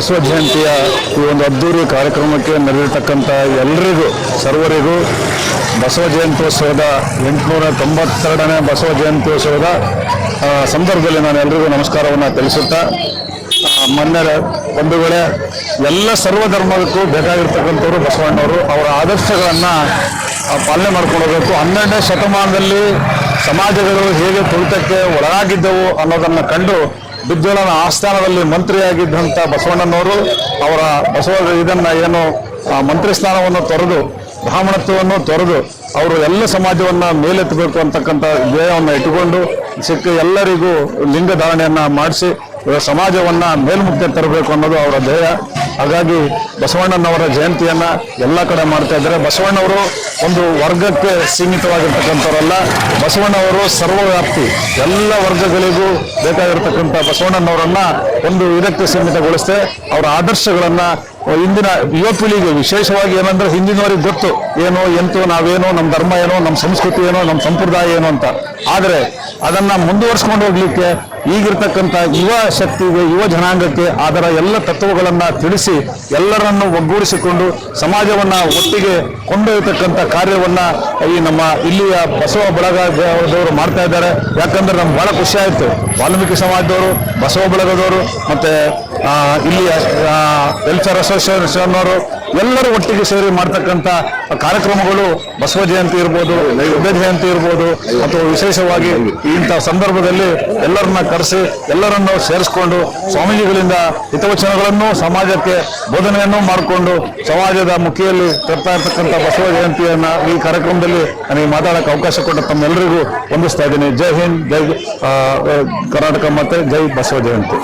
ಬಸವ ಜಯಂತಿಯ ಈ ಒಂದು ಅದ್ದೂರಿ ಕಾರ್ಯಕ್ರಮಕ್ಕೆ ನೆರವೇರ್ತಕ್ಕಂಥ ಎಲ್ಲರಿಗೂ ಸರ್ವರಿಗೂ ಬಸವ ಜಯಂತ್ಯೋತ್ಸವದ ಎಂಟುನೂರ ತೊಂಬತ್ತೆರಡನೇ ಬಸವ ಜಯಂತ್ಯೋತ್ಸವದ ಸಂದರ್ಭದಲ್ಲಿ ನಾನು ಎಲ್ರಿಗೂ ನಮಸ್ಕಾರವನ್ನು ತಿಳಿಸುತ್ತಾ ಮೊನ್ನೆ ಒಂದು ಬಂಧುಗಳೇ ಎಲ್ಲ ಸರ್ವ ಧರ್ಮಕ್ಕೂ ಬೇಕಾಗಿರ್ತಕ್ಕಂಥವ್ರು ಬಸವಣ್ಣವರು, ಅವರ ಆದರ್ಶಗಳನ್ನು ಪಾಲನೆ ಮಾಡ್ಕೊಂಡು ಹನ್ನೆರಡನೇ ಶತಮಾನದಲ್ಲಿ ಸಮಾಜಗಳು ಹೇಗೆ ತುಳಿತಕ್ಕೆ ಒಳಗಾಗಿದ್ದವು ಅನ್ನೋದನ್ನು ಕಂಡು ಬಿಜ್ಜೋಳನ ಆಸ್ಥಾನದಲ್ಲಿ ಮಂತ್ರಿಯಾಗಿದ್ದಂಥ ಬಸವಣ್ಣನವರು ಅವರ ಬಸವ ಇದನ್ನ ಏನು ಮಂತ್ರಿ ಸ್ಥಾನವನ್ನು ತೊರೆದು, ಬ್ರಾಹ್ಮಣತ್ವವನ್ನು ತೊರೆದು ಅವರು ಎಲ್ಲ ಸಮಾಜವನ್ನ ಮೇಲೆತ್ತಬೇಕು ಅಂತಕ್ಕಂಥ ಧ್ಯೇಯವನ್ನು ಇಟ್ಟುಕೊಂಡು ಸಿಕ್ಕ ಎಲ್ಲರಿಗೂ ಲಿಂಗ ಧಾರಣೆಯನ್ನ ಮಾಡಿಸಿ, ಸಮಾಜವನ್ನ ಮೇಲ್ಮುಖಕ್ಕೆ ತರಬೇಕು ಅನ್ನೋದು ಅವರ ಧ್ಯೇಯ. ಹಾಗಾಗಿ ಬಸವಣ್ಣನವರ ಜಯಂತಿಯನ್ನ ಎಲ್ಲ ಕಡೆ ಮಾಡ್ತಾ ಇದ್ದಾರೆ. ಬಸವಣ್ಣವರು ಒಂದು ವರ್ಗಕ್ಕೆ ಸೀಮಿತವಾಗಿರ್ತಕ್ಕಂಥವರಲ್ಲ. ಬಸವಣ್ಣವರು ಸರ್ವವ್ಯಾಪ್ತಿ ಎಲ್ಲ ವರ್ಗಗಳಿಗೂ ಬೇಕಾಗಿರ್ತಕ್ಕಂಥ ಬಸವಣ್ಣನವರನ್ನ ಒಂದು ಇದಕ್ಕೆ ಸೀಮಿತಗೊಳಿಸದೆ ಅವರ ಆದರ್ಶಗಳನ್ನ ಇಂದಿನ ಯುವ ಪೀಳಿಗೆ ವಿಶೇಷವಾಗಿ ಏನಂದ್ರೆ ಹಿಂದಿನವರಿಗೆ ಗೊತ್ತು, ಏನು, ಎಂತು, ನಾವೇನೋ ನಮ್ಮ ಧರ್ಮ ಏನೋ ನಮ್ಮ ಸಂಸ್ಕೃತಿ ಏನೋ ನಮ್ಮ ಸಂಪ್ರದಾಯ ಏನೋ ಅಂತ. ಆದರೆ ಅದನ್ನ ಮುಂದುವರ್ಸ್ಕೊಂಡು ಹೋಗ್ಲಿಕ್ಕೆ ಈಗಿರ್ತಕ್ಕಂಥ ಯುವ ಶಕ್ತಿಗೆ, ಯುವ ಜನಾಂಗಕ್ಕೆ ಅದರ ಎಲ್ಲ ತತ್ವಗಳನ್ನ ತಿಳಿಸಿ, ಎಲ್ಲರನ್ನು ಒಗ್ಗೂಡಿಸಿಕೊಂಡು ಸಮಾಜವನ್ನ ಒಟ್ಟಿಗೆ ಕೊಂಡೊಯ್ಯತಕ್ಕಂಥ ಕಾರ್ಯವನ್ನ ಈ ನಮ್ಮ ಇಲ್ಲಿಯ ಬಸವ ಬಳಗದವರು ಮಾಡ್ತಾ ಇದ್ದಾರೆ. ಯಾಕಂದ್ರೆ ನಮ್ಗೆ ಬಹಳ ಖುಷಿ ಆಯ್ತು. ವಾಲ್ಮೀಕಿ ಸಮಾಜದವರು, ಬಸವ ಬಳಗದವರು, ಮತ್ತೆ ಆ, ಇಲ್ಲಿಯ ವೆಲ್ಫೇರ್ ಅಸೋಸಿಯೇಷನ್ ಅವರು ಎಲ್ಲರೂ ಒಟ್ಟಿಗೆ ಸೇರಿ ಮಾಡ್ತಕ್ಕಂಥ ಕಾರ್ಯಕ್ರಮಗಳು ಬಸವ ಜಯಂತಿ ಇರ್ಬೋದು ಯುದ್ಧ ಜಯಂತಿ ಇರ್ಬೋದು ಅಥವಾ ವಿಶೇಷವಾಗಿ ಇಂಥ ಸಂದರ್ಭದಲ್ಲಿ ಎಲ್ಲರನ್ನ ಕರೆಸಿ ಎಲ್ಲರನ್ನು ಸೇರಿಸ್ಕೊಂಡು ಸ್ವಾಮೀಜಿಗಳಿಂದ ಹಿತವಚನಗಳನ್ನು ಸಮಾಜಕ್ಕೆ ಬೋಧನೆಯನ್ನು ಮಾಡಿಕೊಂಡು ಸಮಾಜದ ಮುಖಿಯಲ್ಲಿ ತರ್ತಾ ಇರ್ತಕ್ಕಂಥ ಬಸವ ಜಯಂತಿಯನ್ನ ಈ ಕಾರ್ಯಕ್ರಮದಲ್ಲಿ ನನಗೆ ಮಾತಾಡಕ್ಕೆ ಅವಕಾಶ ಕೊಟ್ಟ ತಮ್ಮೆಲ್ಲರಿಗೂ ವಂದಿಸ್ತಾ ಇದ್ದೀನಿ. ಜೈ ಹಿಂದ್ ಜೈ ಕರ್ನಾಟಕ ಮತ್ತೆ ಜೈ ಬಸವ ಜಯಂತಿ.